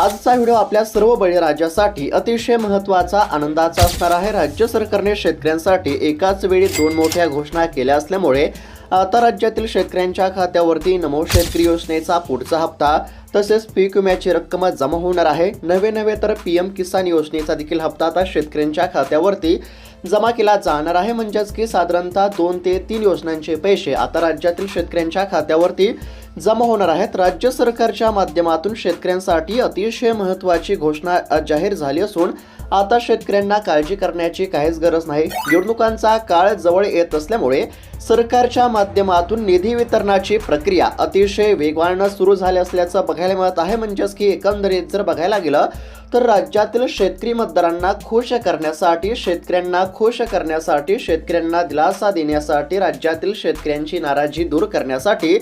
आजचा व्हिडिओ आपल्या सर्व बळीराजासाठी अतिशय महत्त्वाचा आनंदाचा असणार आहे. राज्य सरकारने शेतकऱ्यांसाठी एकाच वेळी दोन मोठ्या घोषणा केल्या असल्यामुळे आता राज्यातील शेतकऱ्यांच्या खात्यावरती नमो शेतकरी योजनेचा पुढचा हप्ता तसेच पीक विम्याची रक्कम जमा होणार आहे. नवे नवे तर पी एम किसान योजनेचा देखील हप्ता आता शेतकऱ्यांच्या खात्यावरती जमा केला जाणार आहे. म्हणजेच की साधारणतः दोन ते तीन योजनांचे पैसे आता राज्यातील शेतकऱ्यांच्या खात्यावरती जमा होणार आहेत. राज्य सरकारच्या माध्यमातून शेतकऱ्यांसाठी अतिशय महत्त्वाची घोषणा जाहीर झाली असून आता शेतकऱ्यांना काळजी करण्याची काहीच गरज नाही. निवडणुकांचा काळ जवळ येत असल्यामुळे सरकारच्या माध्यमातून निधी वितरणाची प्रक्रिया अतिशय वेगवानं सुरू झाली असल्याचं बघायला मिळत आहे. म्हणजेच की एकंदरीत जर बघायला गेलं तर राज्यातील शेतकरी मतदारांना खुश करण्यासाठी शेतकऱ्यांना खुश करण्यासाठी शेतकऱ्यांना दिलासा देण्यासाठी राज्यातील शेतकऱ्यांची नाराजी दूर करण्यासाठी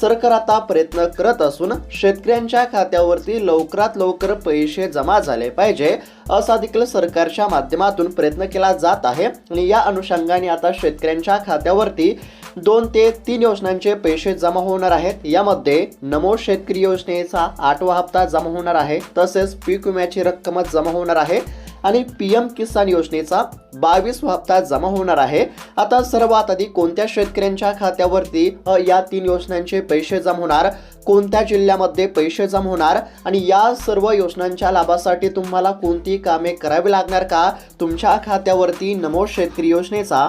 सरकार आता प्रयत्न करत असून शेतकऱ्यांच्या खात्यावरती लवकरात लवकर पैसे जमा झाले पाहिजे असा देखील सरकारच्या माध्यमातून प्रयत्न केला जात आहे. आणि या अनुषंगाने आता शेतकऱ्यांच्या खात्यावरती दोन ते तीन योजनांचे पैसे जमा होणार आहेत. यामध्ये नमो शेतकरी योजनेचा आठवा हप्ता जमा होणार आहे. तसेच पीक विम्याची रक्कम जमा होणार आहे. आणि पी एम किसान योजनेचा बावीस हप्ता जमा होणार आहे. आता सर्वात आधी कोणत्या शेतकऱ्यांच्या खात्यावरती या तीन योजनांचे पैसे जमा होणार? कोणत्या जिल्ह्यामध्ये पैसे जमा होणार? आणि या सर्व योजनांच्या लाभासाठी तुम्हाला कोणती कामे करावी लागणार का? तुमच्या खात्यावरती नमो शेतकरी योजनेचा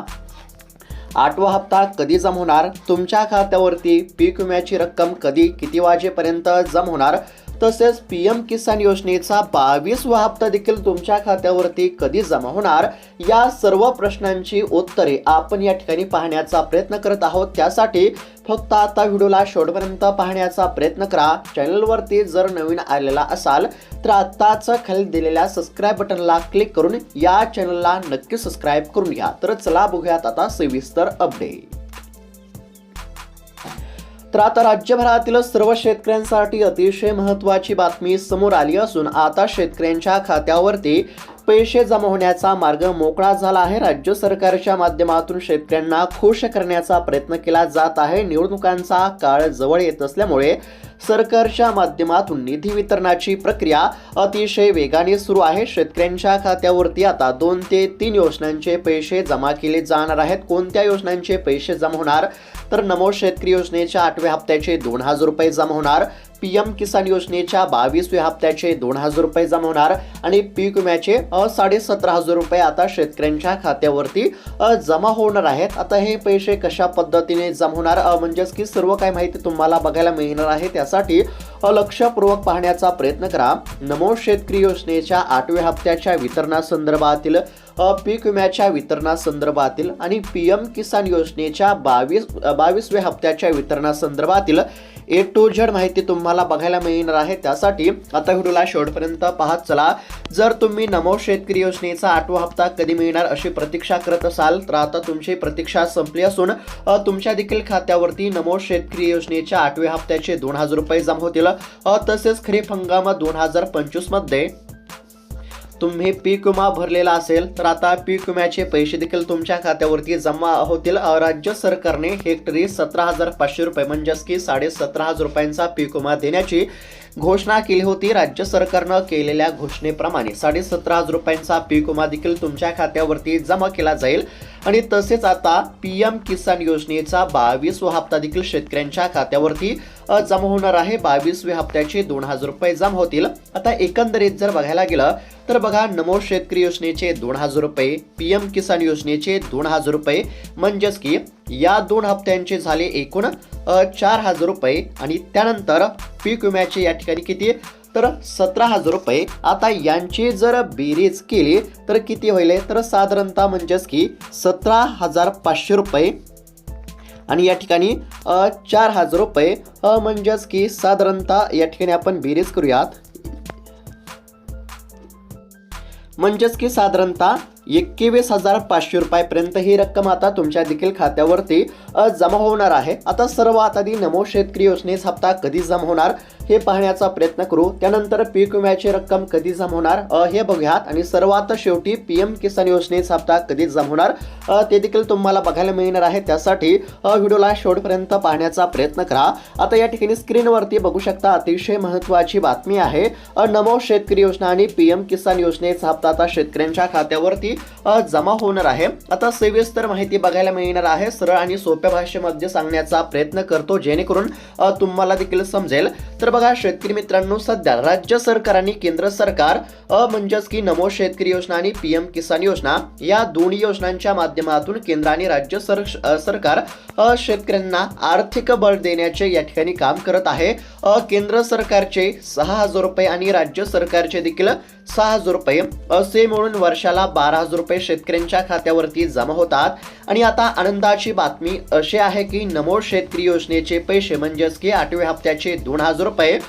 आठवा हप्ता कधी जमा होणार? तुमच्या खात्यावरती पीक विम्याची रक्कम कधी किती वाजेपर्यंत जमा होणार? तसेच पी एम किसान योजनेचा बावीसवा हप्ता देखील तुमच्या खात्यावरती कधी जमा होणार? या सर्व प्रश्नांची उत्तरे आपण या ठिकाणी पाहण्याचा प्रयत्न करत आहोत. त्यासाठी फक्त आता व्हिडिओला शेवटपर्यंत पाहण्याचा प्रयत्न करा. चॅनलवरती जर नवीन आलेला असाल तर आत्ताच खाली दिलेल्या सबस्क्राईब बटनला क्लिक करून या चॅनलला नक्की सबस्क्राईब करून घ्या. तर चला बघूयात आता सविस्तर अपडेट तर आता राज्यभरातील सर्व शेतकऱ्यांसाठी अतिशय महत्त्वाची बातमी समोर आली असून आता शेतकऱ्यांच्या खात्यावरती पैसे जमा होण्याचा मार्ग मोकळा झाला आहे. राज्य सरकारच्या माध्यमातून शेतकऱ्यांना खुश करण्याचा प्रयत्न केला जात आहे. निवडणुकांचा काळ जवळ येत असल्यामुळे सरकारच्या माध्यमातून निधी वितरणाची प्रक्रिया अतिशय वेगाने सुरू आहे. शेतकऱ्यांच्या खात्यावरती आता दोन ते तीन योजनांचे पैसे जमा केले जाणार आहेत. कोणत्या योजनांचे पैसे जमा होणार? तर नमो शेतकरी योजनेच्या आठव्या हप्त्याचे दोन हजार रुपये जमा होणार. पी एम किसान योजनेच्या बावीसव्या हप्त्याचे दोन हजार रुपये जमा होणार आणि पीक विम्याचे साडेसतरा हजार रुपये आता शेतकऱ्यांच्या खात्यावरती जमा होणार आहेत. आता हे पैसे कशा पद्धतीने जमा होणार? म्हणजेच की सर्व काही माहिती तुम्हाला बघायला मिळणार आहे. त्यासाठी लक्षपूर्वक पाहण्याचा प्रयत्न करा. नमो शेतकरी योजनेच्या आठव्या हप्त्याच्या वितरणासंदर्भातील पीक विम्याच्या वितरणासंदर्भातील आणि पी एम किसान योजनेच्या बावीस बावीसव्या हप्त्याच्या वितरणासंदर्भातील ए टू झेड माहिती तुम्हाला बघायला मिळणार आहे. त्यासाठी आता व्हिडिओला शेवटपर्यंत पाहत चला. जर तुम्ही नमो शेतकरी योजनेचा आठवा हप्ता कधी मिळणार अशी प्रतीक्षा करत असाल तर आता तुमची प्रतीक्षा संपली असून तुमच्या देखील खात्यावरती नमो शेतकरी योजनेच्या आठव्या हप्त्याचे दोन हजार रुपये जमा होतील. तसेच खरीप हंगाम दोन हजार पंचवीसमध्ये तुम्ही पीक विमा भरलेला असेल तर आता पीक विम्याचे पैसे देखील तुमच्या खात्यावरती जमा होतील. राज्य सरकारने हेक्टरी सतरा हजार पाचशे रुपये म्हणजेच की साडे सतरा हजार रुपयांचा पीक विमा देण्याची घोषणा केली होती. राज्य सरकारनं केलेल्या घोषणेप्रमाणे साडे सतरा हजार रुपयांचा पीक विमा देखील तुमच्या खात्यावरती जमा केला जाईल. आणि तसेच आता पी एम किसान योजनेचा बावीसवा हप्ता देखील शेतकऱ्यांच्या खात्यावरती जमा होणार आहे. बावीसव्या हप्त्याचे दोन हजार रुपये जमा होतील. आता एकंदरीत जर बघायला गेलं तर बघा नमो शेतकरी योजनेचे दोन हजार रुपये पी एम किसान योजनेचे दोन हजार रुपये म्हणजेच की या दोन हप्त्यांचे झाले एकूण चार हजार रुपये. आणि त्यानंतर पीक विम्याचे या ठिकाणी किती? तर सतरा हजार रुपये. आता यांची जर बेरीज केली तर किती होईल? तर साधारणतः म्हणजेच की सतरा हजार पाचशे रुपये. आणि या ठिकाणी अ, चार हजार रुपये अ, म्हणजेच की साधारणतः या ठिकाणी आपण बेरीज करूयात. म्हणजेच की साधारणतः एकवीस हजार पाचशे रुपयापर्यंत ही रक्कम आता तुमच्या देखील खात्यावरती जमा होणार आहे. आता सर्वात आधी नमो शेतकरी योजनेस हप्ता कधी जमा होणार हे पाहण्याचा प्रयत्न करू. त्यानंतर पीक विम्याची रक्कम कधी जमा होणार हे बघूयात. आणि सर्वात शेवटी पी एम किसान योजनेचा हप्ता कधी जमा होणार ते देखील तुम्हाला बघायला मिळणार आहे. त्यासाठी व्हिडिओला शेवटपर्यंत पाहण्याचा प्रयत्न करा. आता या ठिकाणी स्क्रीनवरती बघू शकता अतिशय महत्त्वाची बातमी आहे नमो शेतकरी योजना आणि पी एम किसान योजनेचा हप्ता आता शेतकऱ्यांच्या खात्यावरती जमा होणार आहे. आता सविस्तर माहिती बघायला मिळणार आहे. सरळ आणि सोप्या भाषेमध्ये सांगण्याचा प्रयत्न करतो जेणेकरून तुम्हाला देखील समजेल. तर बघा शेतकरी मित्रांनो सध्या राज्य सरकार आणि केंद्र सरकार अ, म्हणजेच की नमो शेतकरी योजना आणि पीएम किसान योजना या दोन्ही योजनांच्या माध्यमातून केंद्र आणि राज्य सर सरकार अ, शेतकऱ्यांना आर्थिक बळ देण्याचे या ठिकाणी काम करत आहे. अ, केंद्र सरकारचे सहा हजार रुपये आणि राज्य सरकारचे देखील सहा हजार रुपये असे मिळून वर्षाला बारा हजार रुपये शेतकऱ्यांच्या खात्यावरती जमा होतात. आणि आता आनंदाची बातमी अशी आहे की नमो शेतकरी योजनेचे पैसे म्हणजेच की आठव्या हप्त्याचे दोन हजार रुपये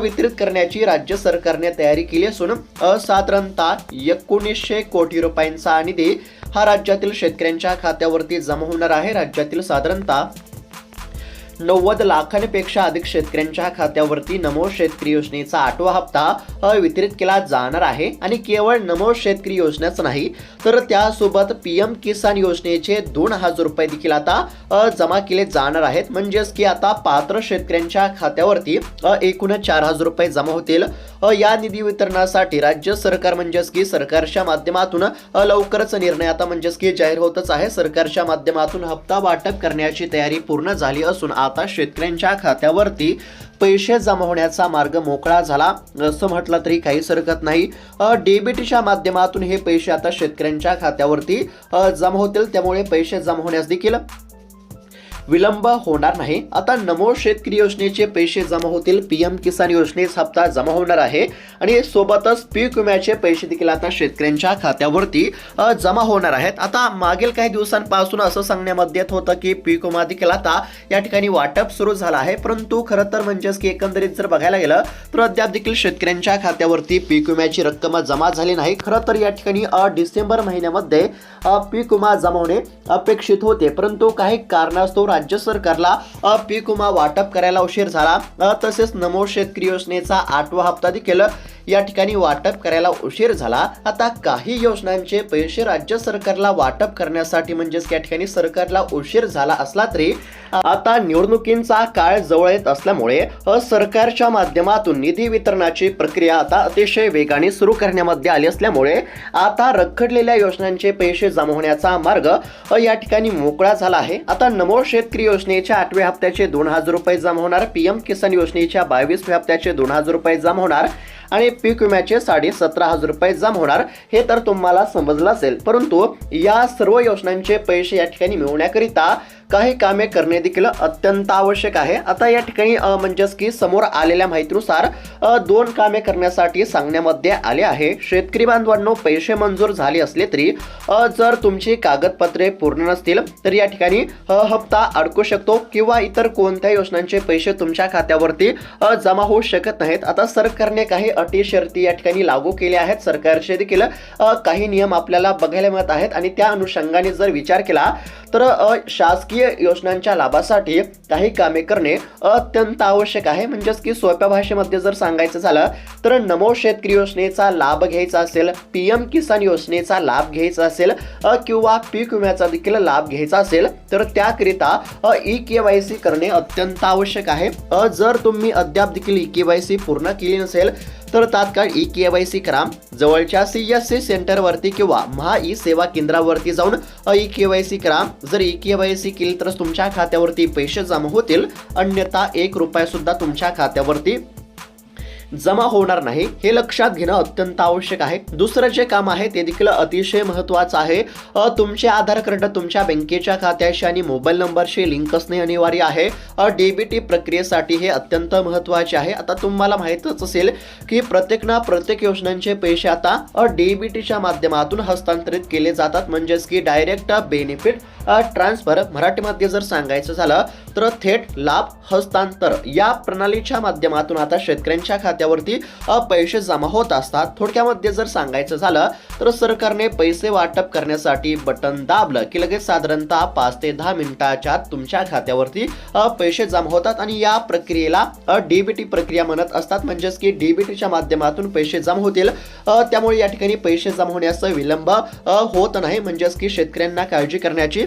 वितरित करण्याची राज्य सरकारने तयारी केली असून साधारणतः एकोणीसशे कोटी रुपयांचा निधी हा राज्यातील शेतकऱ्यांच्या खात्यावरती जमा होणार आहे. राज्यातील साधारणतः नव्वद लाखांपेक्षा अधिक शेतकऱ्यांच्या खात्यावरती नमो शेतकरी योजनेचा आठवा हप्ता अवितरित वितरित केला जाणार आहे आणि केवळ नमो शेतकरी योजनेच नाही तर त्यासोबत पी एम किसान योजनेचे दोन हजार रुपये देखील आता जमा केले जाणार आहेत. म्हणजेच की आता पात्र शेतकऱ्यांच्या खात्यावरती एकूण चार हजार रुपये जमा होतील. या निधी वितरणासाठी राज्य सरकार म्हणजेच की सरकारच्या माध्यमातून लवकरच निर्णय आता म्हणजेच की जाहीर होतच आहे. सरकारच्या माध्यमातून हप्ता वाटप करण्याची तयारी पूर्ण झाली असून आता शेतकऱ्यांच्या खात्यावरती पैसे जमा होण्याचा मार्ग मोकळा झाला. असं म्हटलं तरी काहीच हरकत नाही. डीबीटीच्या माध्यमातून हे पैसे आता शेतकऱ्यांच्या खात्यावरती जमा होतील. त्यामुळे पैसे जमा होण्यास देखील विलंब होणार नाही. आता नमो शेतकरी योजनेचे पैसे जमा होतील. पीएम किसान योजनेस हप्ता जमा होणार आहे. आणि सोबतच पीक विम्याचे पैसे देखील आता शेतकऱ्यांच्या खात्यावरती जमा होणार आहेत. आता मागील काही दिवसांपासून असं सांगण्यामध्ये येत होतं की पीक विमा देखील आता या ठिकाणी वाटप सुरू झालं आहे. परंतु खरं तर म्हणजेच की एकंदरीत जर बघायला गेलं तर अद्याप देखील शेतकऱ्यांच्या खात्यावरती पीक विम्याची रक्कम जमा झाली नाही. खरं तर या ठिकाणी डिसेंबर महिन्यामध्ये पीक विमा जमा होणे अपेक्षित होते. परंतु काही कारणास्तव राज्य सरकारला पीक विमा वाटप करायला उशीर झाला. तसेच नमो शेतकरी योजनेचा आठवा हप्ता देखील या ठिकाणी वाटप करायला उशीर झाला. आता काही योजनांचे पैसे राज्य सरकारला वाटप करण्यासाठी म्हणजेच या ठिकाणी सरकारला उशीर झाला असला तरी आता निवडणुकींचा काळ जवळ येत असल्यामुळे सरकारच्या माध्यमातून निधी वितरणाची प्रक्रिया आता अतिशय वेगाने सुरू करण्यामध्ये आली असल्यामुळे आता रखडलेल्या योजनांचे पैसे जमा होण्याचा मार्ग या ठिकाणी मोकळा झाला आहे. आता नमो शेतकरी योजनेच्या आठव्या हप्त्याचे दोन हजार रुपये जमा होणार पीएम किसान योजनेच्या बावीसव्या हप्त्याचे दोन हजार रुपये जमा होणार आणि पीक विम्याचे साडे सतरा हजार रुपये जमा होणार. हे तर तुम्हाला समजलं असेल. परंतु या सर्व योजनांचे पैसे या ठिकाणी मिळवण्याकरिता काही कामे करणे देखील अत्यंत आवश्यक आहे. आता या ठिकाणी म्हणजेच की समोर आलेल्या माहितीनुसार दोन कामे करण्यासाठी सांगण्यामध्ये आले आहे. शेतकरी बांधवांनो पैसे मंजूर झाले असले तरी जर तुमची कागदपत्रे पूर्ण नसतील तर या ठिकाणी हप्ता अडकू शकतो किंवा इतर कोणत्या योजनांचे पैसे तुमच्या खात्यावरती जमा होऊ शकत नाहीत. आता सरकारने काही अटी शर्ती या ठिकाणी लागू केल्या आहेत. सरकारचे देखील काही नियम आपल्याला बघायला मिळत आहेत आणि त्या अनुषंगाने जर विचार केला तर शासकीय शासकीय योजनांच्या लाभासाठी काही कामे करणे अत्यंत आवश्यक आहे. म्हणजेच की सोप्या भाषेमध्ये जर सांगायचं झालं तर नमो शेतकरी योजनेचा लाभ घ्यायचा असेल पी एम किसान योजनेचा लाभ घ्यायचा असेल किंवा पीक विम्याचा देखील लाभ घ्यायचा असेल तर त्याकरिता ई के वाय सी करणे अत्यंत आवश्यक आहे. जर तुम्ही अद्याप देखील ई के वाय सी पूर्ण केली नसेल तर तात्काळ ई के वाय सी करा. जवळच्या सी एस सी सेंटरवरती किंवा महा ई सेवा केंद्रावरती जाऊन ई के वाय सी करा. जर ई के वाय सी केली तरच तुमच्या खात्यावरती पैसे जमा होतील. अन्यथा एक रुपया सुद्धा तुमच्या खात्यावरती जमा होणार नाही. हे लक्षात घेणं अत्यंत आवश्यक आहे. दुसरं जे काम आहे ते देखील अतिशय महत्त्वाचं आहे. तुमचे आधार कार्ड तुमच्या बँकेच्या खात्याशी आणि मोबाईल नंबरशी लिंक असणे अनिवार्य आहे. डीबीटी प्रक्रियेसाठी हे अत्यंत महत्त्वाचे आहे. आता तुम्हाला माहीतच असेल की प्रत्येक ना प्रत्येक योजनांचे पैसे आता डीबीटीच्या माध्यमातून हस्तांतरित केले जातात. म्हणजेच की डायरेक्ट बेनिफिट ट्रान्सफर मराठीमध्ये जर सांगायचं झालं तर थेट लाभ हस्तांतर या प्रणालीच्या माध्यमातून आता शेतकऱ्यांच्या खात्यावरती पैसे जमा होत असतात. थोडक्यामध्ये जर सांगायचं झालं तर सरकारने पैसे वाटप करण्यासाठी बटन दाबलं की लगेच साधारणतः पाच ते दहा मिनिटाच्या तुमच्या खात्यावरती पैसे जमा होतात आणि या प्रक्रियेला डीबीटी प्रक्रिया म्हणत असतात. म्हणजेच की डीबीटीच्या माध्यमातून पैसे जमा होतील. त्यामुळे या ठिकाणी पैसे जमा होण्याचा विलंब होत नाही. म्हणजेच की शेतकऱ्यांना काळजी करण्याची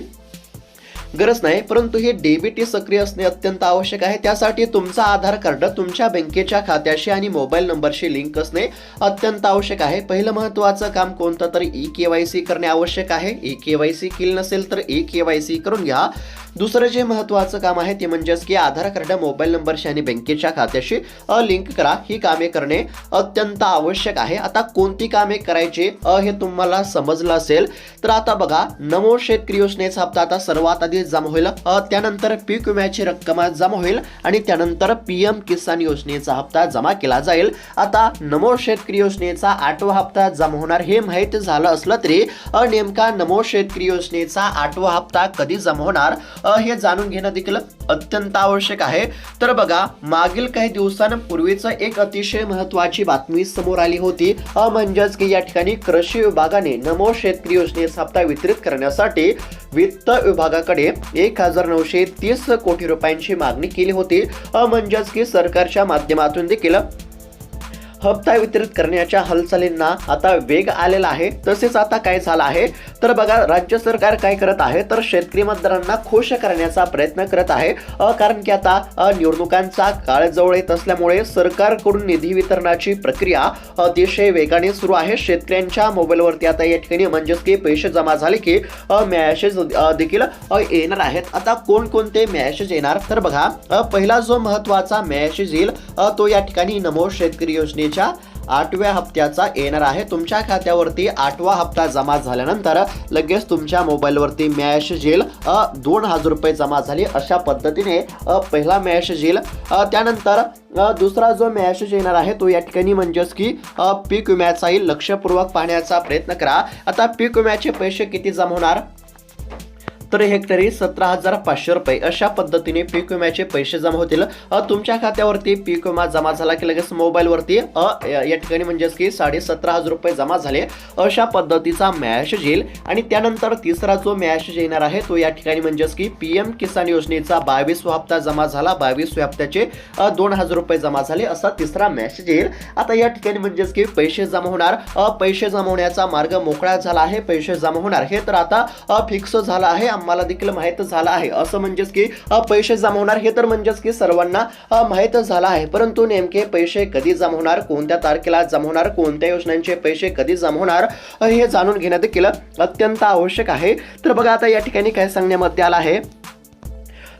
गरज नाही परंतु हे डेबिटी सक्रिय असणे अत्यंत आवश्यक आहे. त्यासाठी तुमचा आधार कार्ड तुमच्या बँकेच्या खात्याशी आणि मोबाईल नंबरशी लिंक असणे अत्यंत आवश्यक आहे. पहिलं महत्त्वाचं काम कोणतं? तर ई के वाय सी करणे आवश्यक आहे. ई के वाय सी केली नसेल तर ई के वाय सी करून घ्या. दुसरं जे महत्त्वाचं काम आहे ते म्हणजेच की आधार कार्ड मोबाईल नंबरशी आणि बँकेच्या खात्याशी अ, लिंक करा. ही कामे करणे अत्यंत आवश्यक आहे. आता कोणती कामे करायची? अ, हे तुम्हाला समजलं असेल. तर आता बघा नमो शेतकरी योजनेचा हप्ता आता सर्वात आधी जमा होईल. त्यानंतर पीक विम्याची रक्कम जमा होईल आणि त्यानंतर पीएम किसान योजनेचा हप्ता जमा केला जाईल. आता नमो शेतकरी योजनेचा आठवा हप्ता जमा होणार हे माहीत झालं असलं तरी नेमका नमो शेतकरी योजनेचा आठवा हप्ता कधी जमा होणार? हे जाणून घेणं देखील अत्यंत आवश्यक आहे. तर बघा मागील काही दिवसांपूर्वीच एक अतिशय महत्वाची बातमी समोर आली होती. म्हणजेच की या ठिकाणी कृषी विभागाने नमो शेतकरी योजनेचा हप्ता वितरित करण्यासाठी वित्त विभागाकडे एक हजार नऊशे तीस कोटी रुपयांची मागणी केली होती. अ, म्हणजेच की सरकारच्या माध्यमातून देखील हप्ता वितरित करण्याच्या हालचालींना आता वेग आलेला आहे. तसेच आता काय झालं आहे? तर बघा राज्य सरकार काय करत आहे? तर शेतकरी मतदारांना खुश करण्याचा प्रयत्न करत आहे. कारण की आता निवडणुकांचा काळ जवळ येत असल्यामुळे सरकारकडून निधी वितरणाची प्रक्रिया अतिशय वेगाने सुरू आहे. शेतकऱ्यांच्या मोबाईलवरती आता या ठिकाणी म्हणजेच की पैसे जमा झाले की मॅसेज देखील येणार आहेत. आता कोणकोणते मॅसेज येणार? तर बघा पहिला जो महत्त्वाचा मॅसेज येईल तो या ठिकाणी नमो शेतकरी योजने योजनेच्या आठव्या हप्त्याचा येणार आहे. तुमच्या खात्यावरती आठवा हप्ता जमा झाल्यानंतर लगेच तुमच्या मोबाईलवरती मॅश झेल दोन हजार रुपये जमा झाले अशा पद्धतीने पहिला मॅश झेल त्यानंतर दुसरा जो मॅसेज येणार आहे तो या ठिकाणी म्हणजेच की पीक विम्याचाही लक्षपूर्वक पाहण्याचा प्रयत्न करा. आता पीक विम्याचे पैसे किती जमा होणार? तर हेक्टरी सतरा हजार पाचशे रुपये अशा पद्धतीने पीक विम्याचे पैसे जमा होतील. तुमच्या खात्यावरती पीक विमा जमा झाला की लगेच मोबाईलवरती अ, या ठिकाणी म्हणजेच की साडे सतरा हजार रुपये जमा झाले. अशा पद्धतीचा मॅसेज येईल आणि त्यानंतर तिसरा जो मॅसेज येणार आहे तो या ठिकाणी म्हणजेच की पी एम किसान योजनेचा बावीस हप्ता जमा झाला. बावीस हप्त्याचे दोन हजार रुपये जमा झाले असा तिसरा मॅसेज येईल आता या ठिकाणी म्हणजेच की पैसे जमा होणार. पैसे जमा होण्याचा मार्ग मोकळा झाला आहे. पैसे जमा होणार हे तर आता फिक्स झालं आहे. आम्हाला देखील माहीत झालं आहे. असं म्हणजेच की पैसे जमवणार हे तर म्हणजेच की सर्वांना माहीत झालं आहे. परंतु नेमके पैसे कधी जमा होणार कोणत्या तारखेला जमवणार कोणत्या योजनांचे पैसे कधी जमा होणार हे जाणून घेणं देखील अत्यंत आवश्यक आहे. तर बघा आता या ठिकाणी काय सांगण्यामध्ये आलं आहे.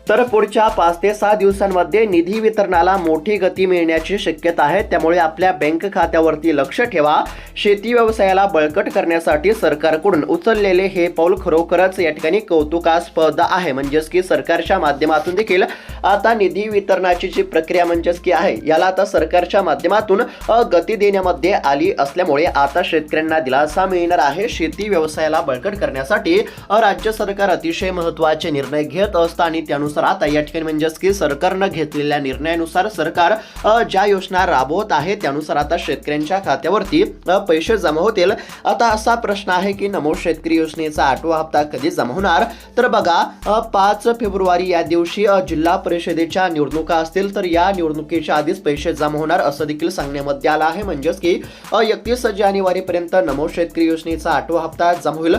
तर पुढच्या पाच ते सहा दिवसांमध्ये निधी वितरणाला मोठी गती मिळण्याची शक्यता आहे. त्यामुळे आपल्या बँक खात्यावरती लक्ष ठेवा. शेती व्यवसायाला बळकट करण्यासाठी सरकारकडून उचललेले हे पाऊल खरोखरच या ठिकाणी कौतुकास्पद आहे. म्हणजेच की सरकारच्या माध्यमातून देखील आता निधी वितरणाची जी प्रक्रिया म्हणजेच की आहे याला आता सरकारच्या माध्यमातून गती देण्यामध्ये आली असल्यामुळे आता शेतकऱ्यांना दिलासा मिळणार आहे. शेती व्यवसायाला बळकट करण्यासाठी राज्य सरकार अतिशय महत्त्वाचे निर्णय घेत असतं आणि त्यानुसार आता या ठिकाणी म्हणजेच की सरकारनं घेतलेल्या निर्णयानुसार सरकार ज्या योजना राबवत आहे त्यानुसार आता शेतकऱ्यांच्या खात्यावरती पैसे जमा होतील. आता असा प्रश्न आहे की नमो शेतकरी योजनेचा आठवा हप्ता कधी जमा होणार? तर बघा पाच फेब्रुवारी या दिवशी जिल्हा परिषदेच्या निवडणुका असतील तर या निवडणुकीच्या आधीच पैसे जमा होणार असं देखील सांगण्यामध्ये आलं आहे. म्हणजेच की एकतीस जानेवारी पर्यंत नमो शेतकरी योजनेचा आठवा हप्ता जमा होईल.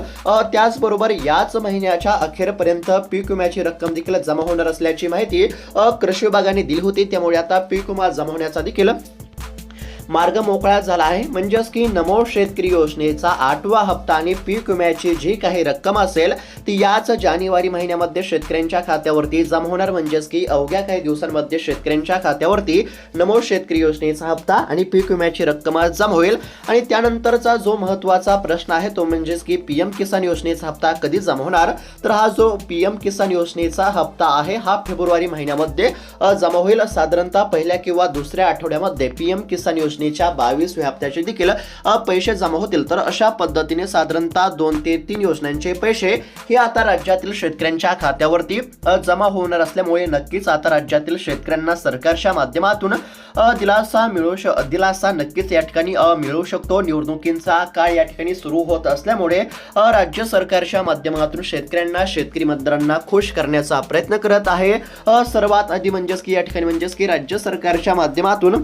त्याचबरोबर याच महिन्याच्या अखेरपर्यंत पीक विम्याची रक्कम देखील जमा होणार असल्याची माहिती कृषी विभागाने दिली होती. त्यामुळे आता पीक विमा जमा होण्याचा देखील मार्ग मोकळा झाला आहे. म्हणजेच की नमो शेतकरी योजनेचा आठवा हप्ता आणि पीक विम्याची जी काही रक्कम असेल ती याच जानेवारी महिन्यामध्ये शेतकऱ्यांच्या खात्यावरती जमा होणार. म्हणजेच की अवघ्या काही दिवसांमध्ये शेतकऱ्यांच्या खात्यावरती नमो शेतकरी योजनेचा हप्ता आणि पीक विम्याची रक्कम जमा होईल. आणि त्यानंतरचा जो महत्त्वाचा प्रश्न आहे तो म्हणजेच की पीएम किसान योजनेचा हप्ता कधी जमा होणार? तर हा जो पीएम किसान योजनेचा हप्ता आहे हा फेब्रुवारी महिन्यामध्ये जमा होईल. साधारणतः पहिल्या किंवा दुसऱ्या आठवड्यामध्ये पीएम किसान योजने योजनेच्या बावीस व्याप्त्याचे देखील पैसे जमा होतील. तर अशा पद्धतीने साधारणतः दोन ते तीन योजनांचे पैसे हे आता राज्यातील शेतकऱ्यांच्या खात्यावरती जमा होणार असल्यामुळे नक्कीच आता राज्यातील शेतकऱ्यांना सरकारच्या माध्यमातून दिलासा मिळू श दिलासा नक्कीच या ठिकाणी मिळू शकतो. निवडणुकींचा काळ या ठिकाणी सुरू होत असल्यामुळे राज्य सरकारच्या माध्यमातून शेतकऱ्यांना शेतकरी मतदारांना खुश करण्याचा प्रयत्न करत आहे. सर्वात आधी म्हणजेच की या ठिकाणी म्हणजेच की राज्य सरकारच्या माध्यमातून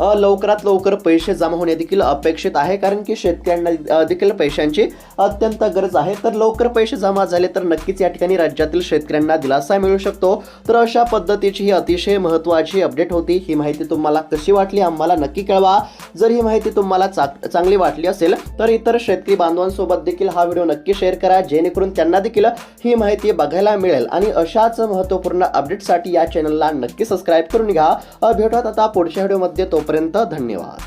लवकरात लवकर पैसे जमा होणे देखील अपेक्षित आहे कारण की शेतकऱ्यांना देखील पैशांची अत्यंत गरज आहे. तर लवकर पैसे जमा झाले तर नक्कीच या ठिकाणी राज्यातील शेतकऱ्यांना दिलासा मिळू शकतो. तर अशा पद्धतीची ही अतिशय महत्त्वाची अपडेट होती. ही माहिती तुम्हाला कशी वाटली आम्हाला नक्की कळवा. जर ही माहिती तुम्हाला चा- चांगली वाटली असेल तर इतर शेतकरी बांधवांसोबत देखील हा व्हिडिओ नक्की शेअर करा. जेणेकरून त्यांना देखील ही माहिती बघायला मिळेल. आणि अशाच महत्त्वपूर्ण अपडेटसाठी या चॅनलला नक्की सबस्क्राईब करून घ्या. भेटत आता पुढच्या व्हिडिओमध्ये तो तोपर्यंत धन्यवाद.